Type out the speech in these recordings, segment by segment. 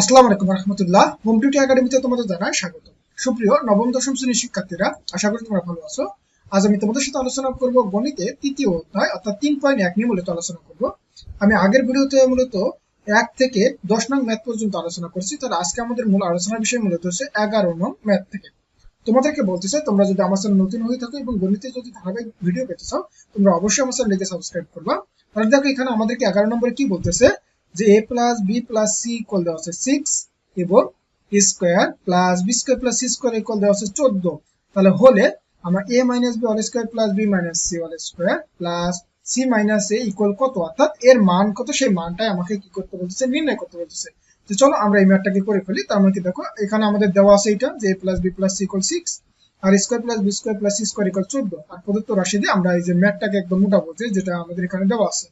আসসালামু আলাইকুম রহমতুল্লাহ। হোম টিউটি একাডেমিতে তোমাদের জানাই স্বাগত। সুপ্রিয় নবম, দশম শ্রেণির শিক্ষার্থীরা, আশা করি তোমরা ভালো আছো। আজ আমি তোমাদের সাথে আলোচনা করব গণিতে তৃতীয় অধ্যায়, অর্থাৎ তিন পয়েন্ট এক নিয়ে মূলত আলোচনা করব। আমি আগের ভিডিওতে মূলত এক থেকে দশ নং ম্যাথ পর্যন্ত আলোচনা করছি, তাহলে আজকে আমাদের মূল আলোচনার বিষয় মূলত হচ্ছে এগারো নং ম্যাথ থেকে। তোমাদেরকে বলতেছে তোমরা যদি আমার চ্যানেল নতুন হয়ে থাকো এবং গণিতে যদি ধারাবাহিক ভিডিও পেতে চাও, তোমরা অবশ্যই আমার চ্যানেলকে সাবস্ক্রাইব করবা। তাহলে দেখো, এখানে আমাদেরকে এগারো নম্বরে কি বলতেছে? যে A plus B plus C equal দেওয়া আছে সিক্স এবং square plus B square plus C square equal দেওয়া আছে চোদ্দ। তাহলে হলে আমরা A minus B all square plus B minus C all square plus C minus A equal কত? অর্থাৎ এর মান কত? সেই মানটাই আমাকে কি করতে বলতেছে? নির্ণয় করতে বলতেছে। তো চলো আমরা এই ম্যাথটাকে করে ফেলি। তার মানে কি দেখো, এখানে আমাদের দেওয়া আছে এটা যে A plus B plus C equal six R square plus B square plus C square equal চোদ্দ। আর প্রদত্ত রাশি দিয়ে আমরা এই যে ম্যাথটাকে একদম মোটা বলছি, যেটা আমাদের এখানে দেওয়া আছে।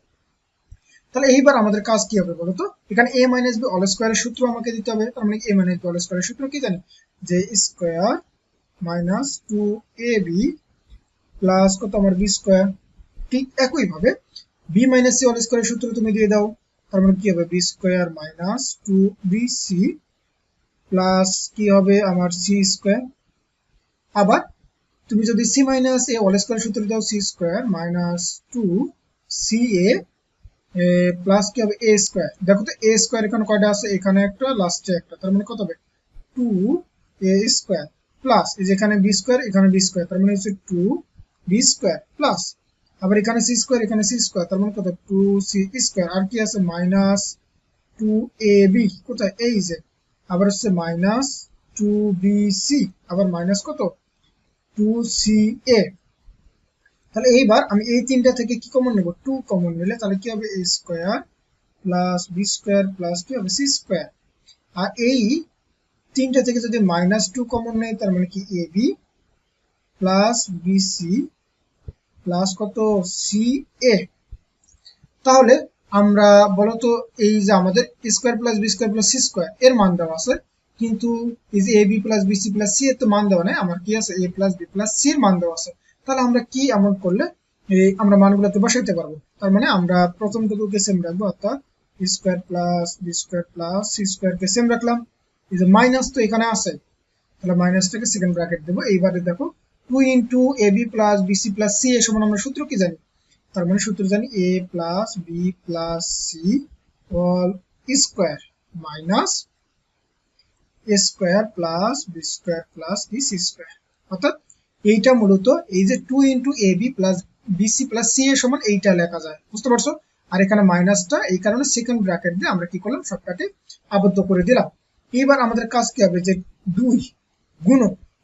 তাহলে এইবার আমাদের কাজ কি হবে বলতো? এখানে এ মাইনাস বি অল স্কোয়ারের সূত্র আমাকে দিতে হবে। তার মানে এ মাইনাস বি অল স্কোয়ারের সূত্র কি জানি? যে square minus two A B plus কত আমার বি স্কোয়ার ঠিক একই ভাবে বি মাইনাস সি অল স্কোয়ারের সূত্র তুমি দিয়ে দাও। তার মানে কি হবে? B square minus two B C plus কি হবে আমার সি স্কোয়ার আবার তুমি যদি সি মাইনাস এ অল স্কোয়ারের সূত্র দাও C square minus two C A plus কি হবে? এ স্কোয়ার দেখো তো এ স্কোয়ার এখানে কয়টা আছে? এখানে একটা লাস্টে একটা। তার মানে কত হবে? টু এ স্কোয়ার প্লাস এই যে এখানে বি স্কোয়ার এখানে বি স্কোয়ার তার মানে হচ্ছে টু বি স্কোয়ার প্লাস আবার এখানে সি স্কোয়ার এখানে সি স্কোয়ার তার মানে কত? টু সি স্কোয়ার আর কি আছে? মাইনাস টু এ বি কোথায়? এই যে আবার হচ্ছে মাইনাস টু বি সি আবার মাইনাস কত? টু সি এ তাহলে এইবার আমি এই তিনটা থেকে কি কমন নেব? টু কমন নিলে তাহলে কি হবে? A square plus B square plus কি হবে? সি স্কোয়ার আর এই তিনটা থেকে যদি মাইনাস টু কমন নেই, তার মানে কি? A B plus B C plus কত? সি এ তাহলে আমরা বলতো এই যে আমাদের square plus B square plus C square এর মান দেওয়া আছে। কিন্তু এই যে A B plus B C plus C এর তো মান দেওয়া নেই। আমার কি আছে? A plus B plus C এর মান দেওয়া আছে। তাহলে আমরা কি এমন করলে, এই আমরা মানগুলোতে বসাইতে পারব তার মানে আমরা প্রথম টুকুকে সেম রাখব, অর্থাৎ square plus B square plus C স্কোয়ারকে সেম রাখলাম। এই যে মাইনাস তো এখানে আছে, তাহলে মাইনাসটাকে সেকেন্ড ব্র্যাকেট দেবো। এইবারে দেখো two into A B plus B C plus C A সমান আমরা সূত্র কি জানি? তার মানে সূত্র জানি A plus B plus C all square minus A square plus B square plus B C square অর্থাৎ এইটা মূলত এই যে two into A B plus B C plus C এর সমান এইটা লেখা যায়। বুঝতে পারছ? আর এখানে মাইনাসটা এই কারণে সেকেন্ড ব্র্যাকেট দিয়ে আমরা কি করলাম? সবটাকে আবদ্ধ করে দিলাম। এবার আমাদের কাজ কি হবে? যে দুই গুণ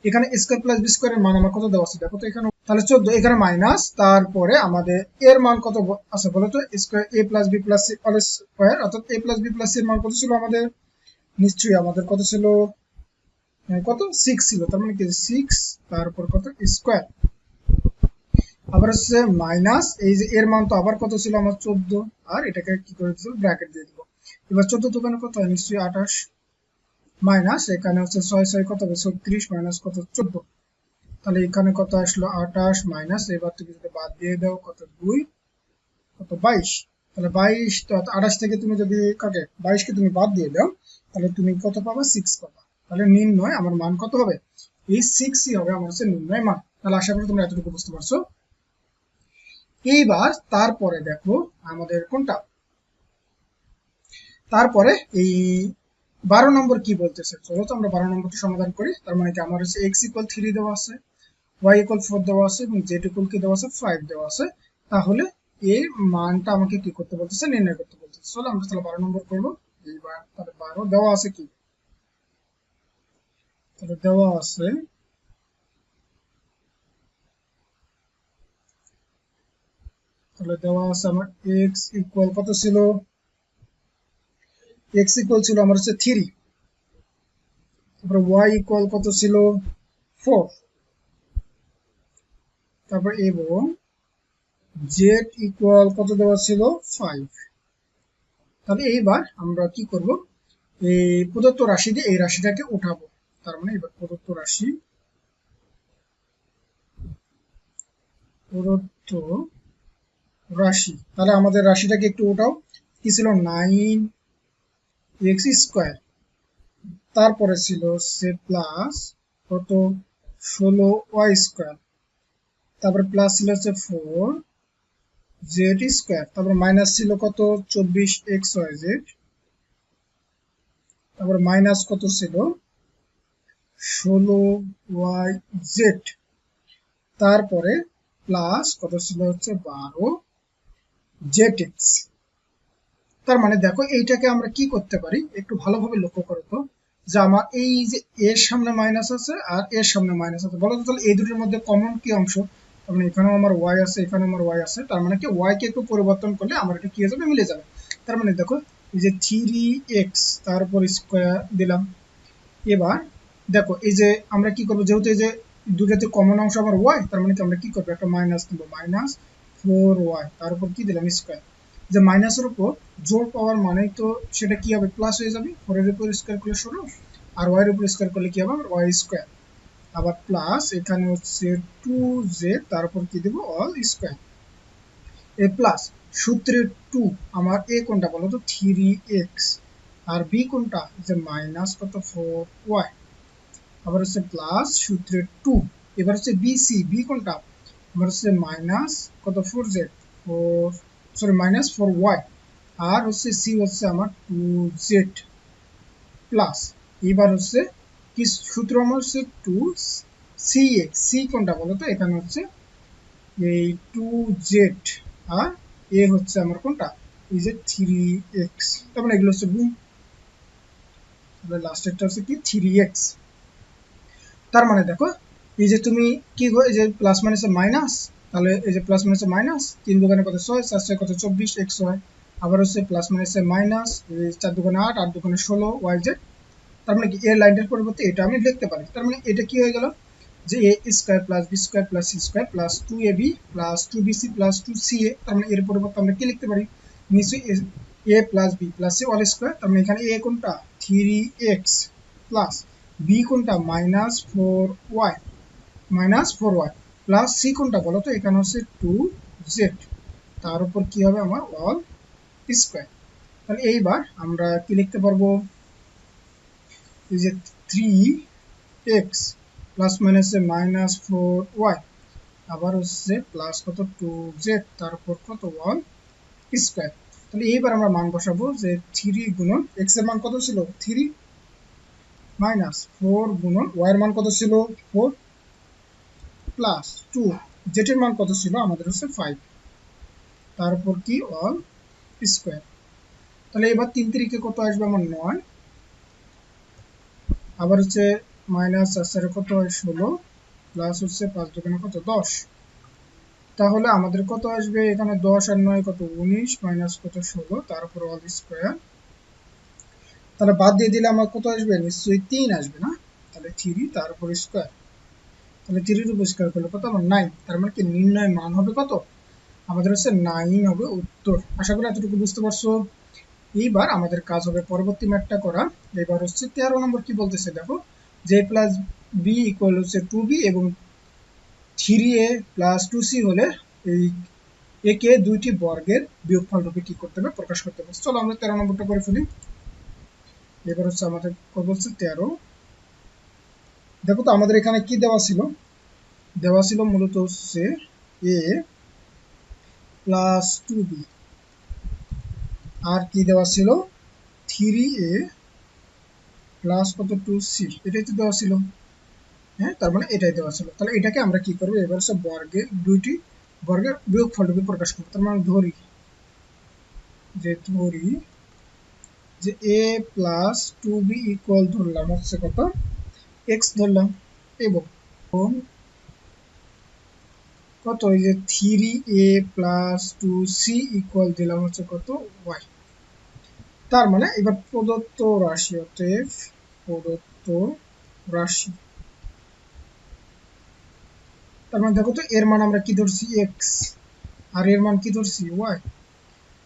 এখানে স্কোয়ার প্লাস বি স্কোয়ারের মান আমার কত দেওয়া আছে? দেখো তো এখানে। তাহলে চোদ্দ, এখানে মাইনাস তারপরে আমাদের এর মান কত আছে বলো তো? Square A plus B plus C square অর্থাৎ A plus B plus C এর মান কত ছিল আমাদের? নিশ্চয়ই আমাদের কত ছিল? কত? সিক্স ছিল, তার মানে কি? সিক্স তারপর কত? স্কোয়ার আবার হচ্ছে মাইনাস এই যে এর মান তো আবার কত ছিল? আমার চোদ্দ। আর এটাকে কি করে দিল ব্র্যাকেট দিয়ে দিব এবার চোদ্দ দোকানে কত হয়? নিশ্চয়ই আঠাশ। মাইনাস এখানে হচ্ছে ছয় ছয় কত হবে? ছত্রিশ মাইনাস কত? চোদ্দ। তাহলে এখানে কত আসলো? আঠাশ মাইনাস এবার তুমি যদি বাদ দিয়ে দাও, কত? দুই। কত? বাইশ। তাহলে বাইশ আঠাশ থেকে তুমি যদি কাকে? বাইশকে তুমি বাদ দিয়ে দাও, তাহলে তুমি কত পাবা? সিক্স পাবা। তাহলে নির্ণয় আমার মান কত হবে? এই সিক্সই হবে, আমার হচ্ছে নির্ণয় মান। তাহলে আশা করি তোমরা এতটুকু বুঝতে পারছ। এইবার তারপরে দেখো আমাদের কোনটা? তারপরে এই বারো নম্বর কি বলতেছে? চলো তো আমরা বারো নম্বরটি সমাধান করি। তার মানে কি আমার হচ্ছে এক্স ইকুয়াল থ্রি দেওয়া আছে ওয়াই ইকুয়াল ফোর দেওয়া আছে এবং জেড ইকুয়াল কি দেওয়া আছে? ফাইভ দেওয়া আছে। তাহলে এর মানটা আমাকে কি করতে বলতেছে? নির্ণয় করতে বলতেছে। চলো আমরা তাহলে বারো নম্বর করব। এইবার তাহলে বারো দেওয়া আছে কি? দেওয়া আছে। তাহলে দেওয়া আছে আমার x ইকুয়াল কত ছিল? x ইকুয়াল ছিল আমার হচ্ছে থ্রি তারপরে y ইকুয়াল কত ছিল? ফোর তারপর এবং z ইকুয়াল কত দেওয়া ছিল? ফাইভ তাহলে এইবার আমরা কি করব? এই প্রদত্ত রাশি দিয়ে এই রাশিটাকে উঠাবো। তার মানে এবার প্রদত্ত রাশি প্রদত্ত রাশি। তাহলে আমাদের রাশিটাকে একটু ওঠাও কি ছিল? Nine X square. তারপরে ছিল সে প্লাস কত? ষোলো ওয়াই স্কোয়ার। তারপরে প্লাস ছিল হচ্ছে ফোর জেড স্কোয়ার। তারপর মাইনাস ছিল কত? চব্বিশ এক্স ওয়াই জেড। তারপর মাইনাস কত ছিল? ষোলো ওয়াই জেড। তারপরে প্লাস কত ছিল হচ্ছে বারো জেড এক্স তার মানে দেখো এইটাকে আমরা কি করতে পারি? একটু ভালোভাবে লক্ষ্য করো তো। যে আমার এই যে এর সামনে মাইনাস আছে আর এর সামনে মাইনাস আছে। বলো তো তাহলে এই দুটোর মধ্যে কমন কি অংশ? মানে এখানেও আমার ওয়াই আছে, এখানেও আমার ওয়াই আছে। তার মানে কি? ওয়াই কে একটু পরিবর্তন করলে আমার এটা কি হয়ে যাবে? মিলে যাবে। তার মানে দেখো, এই যে থ্রি এক্স তারপর স্কোয়ার দিলাম। এবার দেখো, এই যে আমরা কি করব, যেহেতু এই যে দুটাতে কমন অংশ আমার ওয়াই তার মানে কি আমরা কি করব? একটা মাইনাস নেব মাইনাস ফোর ওয়াই তার উপর কি দিলাম? স্কোয়ার যে মাইনাসের উপর জোর পাওয়ার মানে তো সেটা কি হবে? প্লাস হয়ে যাবে। ফোরের উপর স্কোয়ার করলে ষোলো, আর ওয়াই এর উপর স্কোয়ার করলে কি হবে? ওয়াই স্কোয়ার আবার প্লাস এখানে হচ্ছে টু জে তার উপর কি দেবো? অল স্কোয়ার এ প্লাস সূত্রের টু আমার এ কোনটা বলো তো? থ্রি এক্স আর বি কোনটা? যে মাইনাস কত? ফোর ওয়াই আবার হচ্ছে প্লাস সূত্রের টু এবার হচ্ছে বিসি বি কোনটা? আমার হচ্ছে মাইনাস কত? Four Z four sorry minus four Y আর হচ্ছে সি হচ্ছে আমার টু জেড প্লাস এবার হচ্ছে কি সূত্র আমার হচ্ছে টু সি এক্স সি কোনটা বলো তো? এখানে হচ্ছে এই টু জেড আর এ হচ্ছে আমার কোনটা? এই যে থ্রি এক্স তার মানে এগুলো হচ্ছে গুণ তাহলে লাস্টেরটা হচ্ছে কি? থ্রি এক্স তার মানে দেখো, এই যে তুমি কি এই যে প্লাস মাইনাসে মাইনাস তাহলে এই যে প্লাস মাইনাসে মাইনাস তিন দোকানে কত ছয়? চার ছয় কত চব্বিশ? এক্স হয় আবার হচ্ছে প্লাস মাইনাসে মাইনাস চার দোকানে আট আট দোকানে ষোলো ওয়াই জেড তার মানে কি এর লাইনটার পরিবর্তে এটা আমি লিখতে পারি। তার মানে এটা কি হয়ে গেল? যে A square plus B square plus C square plus two A B plus two B C plus two C A তার মানে এর পরিবর্তে আমরা কি লিখতে পারি? নিশ্চয়ই A plus B plus C all square তার মানে এখানে এ কোনটা? থ্রি এক্স প্লাস বি কোনটা? Minus four Y minus four Y plus C কোনটা বলো তো? এখানে হচ্ছে টু জেড তার উপর কি হবে আমার? অল স্কোয়ার তাহলে এইবার আমরা কি লিখতে পারব? যে থ্রি এক্স প্লাস মাইনাসে মাইনাস ফোর ওয়াই আবার হচ্ছে প্লাস কত? টু জেড তার উপর কত? ওয়ান স্কোয়ার তাহলে এইবার আমরা মান বসাবো যে থ্রি গুণন এক্সের মান কত ছিল? থ্রি মাইনাস ফোর গুণন ওয়াই এর মান কত ছিল? Four plus two. জেটের মান কত ছিল? আমাদের হচ্ছে ফাইভ তার উপর কি? All square. তাহলে এবার তিন তারিখে কত আসবে? আমার নয়। আবার হচ্ছে মাইনাস চার কত হয়? ষোলো। প্লাস হচ্ছে পাঁচ দোকানে কত? দশ। তাহলে আমাদের কত আসবে? এখানে দশ আর নয় কত? উনিশ। মাইনাস কত? ষোলো। তার উপর অল স্কোয়ার তাহলে বাদ দিয়ে দিলে আমার কত আসবে? নিশ্চয়ই তিন আসবে না? তাহলে থ্রি তার উপর স্কোয়ার তাহলে থ্রির উপর স্কোয়ার করলে কত আমার নাইন তার মানে কি নির্ণয় মান হবে কত? আমাদের হচ্ছে নাইন হবে উত্তর। আশা করি এতটুকু বুঝতে পারছ। এইবার আমাদের কাজ হবে পরবর্তী ম্যাটটা করা। এবার হচ্ছে তেরো নম্বর কি বলতেছে দেখো? জে প্লাস বি ইকুয়াল হচ্ছে টু বি এবং three A plus two C হলে এই একে দুইটি বর্গের বিয়োগফল রূপে কি করতে হবে? প্রকাশ করতে হবে। চলো আমরা তেরো নম্বরটা করে ফেলি। এবার হচ্ছে আমাদের কত হচ্ছে তেরো। দেখো তো আমাদের এখানে কি দেওয়া ছিল? দেওয়া ছিল মূলত হচ্ছে এ প্লাস টু বি আর কি দেওয়া ছিল? থ্রি এ প্লাস কত? টু সি এটাই তো দেওয়া ছিল। হ্যাঁ তার মানে এটাই দেওয়া ছিল। তাহলে এটাকে আমরা কি করব? এবার হচ্ছে বর্গে দুইটি, বর্গের বিয়োগ ফলটাকে প্রকাশ করব। তার মানে ধরি, যে ধরি যে A plus two B equal ধরলাম, হচ্ছে কত? এক্স ধরলাম, এবং কত? এই যে three A plus two C equal দিলাম, হচ্ছে কত? ওয়াই তার মানে এবার প্রদত্ত রাশি, অতএব প্রদত্ত রাশি। তার মানে দেখো তো, এর মান আমরা কি ধরছি? এক্স আর এর মান কি ধরছি? ওয়াই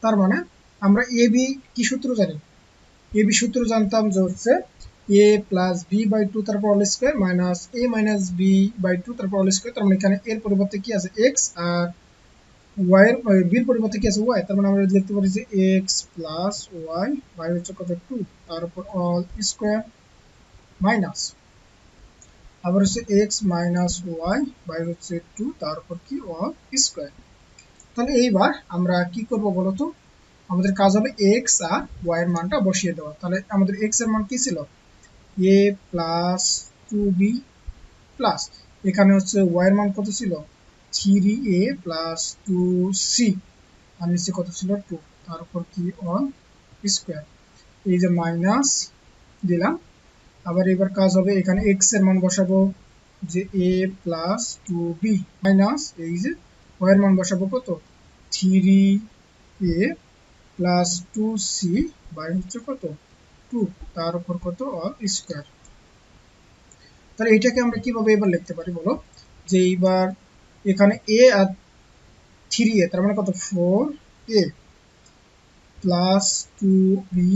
তার মানে আমরা এ বি কি সূত্র জানি? এ বি সূত্র জানতাম যে হচ্ছে A plus B by two তারপর all square minus A minus B by two তারপর অল স্কোয়ার তার মানে এখানে এর পরিবর্তে কি আছে? এক্স আর ওয়াই এর বির পরিবর্তে কি আছে? ওয়াই তার মানে আমরা লিখতে পারি যে এক্স প্লাস ওয়াই বাই হচ্ছে কত? টু তার উপর অল স্কোয়ার মাইনাস আবার হচ্ছে এক্স মাইনাস ওয়াই বাই হচ্ছে টু তার উপর কি? অল স্কোয়ার তাহলে এইবার আমরা কি করব বলতো? আমাদের কাজ হবে এক্স আর ওয়াই এর মানটা বসিয়ে দেওয়া। তাহলে আমাদের এক্সের মান কি ছিল? A plus two B plus এখানে হচ্ছে ওয়াই এর মান কত ছিল? Three A plus two C আর নিচে কত ছিল? টু তার উপর কি অন স্কোয়ার এই যে মাইনাস দিলাম। আবার এবার কাজ হবে এখানে এক্সের মান বসাবো যে A plus two B minus এই যে ওয়াই এর মান বসাবো কত? Three A plus two C by হচ্ছে কত? টু তার উপর কত? অল স্কোয়ার তাহলে এটাকে আমরা কীভাবে এবার লিখতে পারি বলো? যে এইবার এখানে এ আর থ্রি এ তার মানে কত? Four A plus two B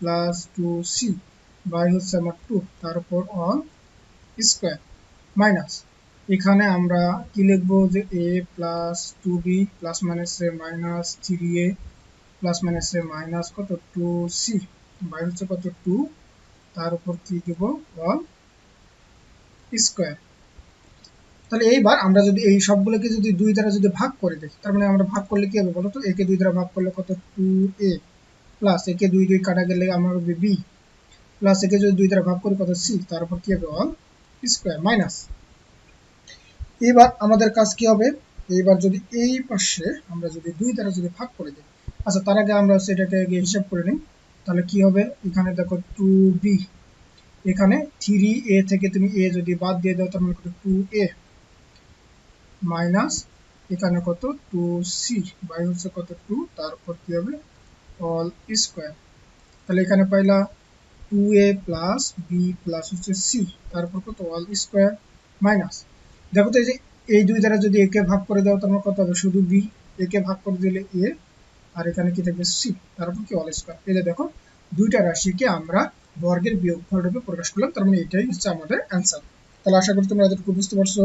plus two C by হচ্ছে আমার টু তার উপর অন স্কোয়ার মাইনাস এখানে আমরা কি লিখব? যে A plus two B plus মাইনাসে মাইনাস থ্রি এ প্লাস মাইনাসে মাইনাস কত? টু সি বাই হচ্ছে কত? টু তার উপর কি দেব? অন স্কোয়ার তাহলে এইবার আমরা যদি এই সবগুলোকে যদি দুই দ্বারা যদি ভাগ করে দেখি, তার মানে আমরা ভাগ করলে কি হবে বলতো? একে দুই দ্বারা ভাগ করলে কত? টু এ প্লাস একে দুই দুই কাটা গেলে আমার হবে বি প্লাস একে যদি দুই দ্বারা ভাগ করি কত? সি তার উপর কি হবে? অল স্কোয়ার মাইনাস এবার আমাদের কাজ কি হবে? এইবার যদি এই পাশে আমরা যদি দুই দ্বারা যদি ভাগ করে দিই আচ্ছা তার আগে আমরা সেটাকে আগে হিসাব করে নিই। তাহলে কি হবে? এখানে দেখো টু বি এখানে থ্রি এ থেকে তুমি এ যদি বাদ দিয়ে দাও, তার মানে কত? টু এ মাইনাস এখানে কত? টু সি বাই হচ্ছে কত? টু তারপর কি হবে? অল স্কোয়ার তাহলে এখানে পাইলা two A plus B plus হচ্ছে সি তারপর কত? অল স্কোয়ার মাইনাস দেখো তো এই যে, এই দুই দ্বারা যদি একে ভাগ করে দাও তারপর কত হবে? শুধু বি একে ভাগ করে দিলে এ আর এখানে কি থাকবে? সি তারপর কি অল স্কোয়ার এই যে দেখো, দুইটা রাশিকে আমরা বর্গের বিয়োগফল রূপে প্রকাশ করলাম, তার মানে এটাই হচ্ছে আমাদের অ্যান্সার তাহলে আশা করি তোমরা এতটুকু বুঝতে পারছ।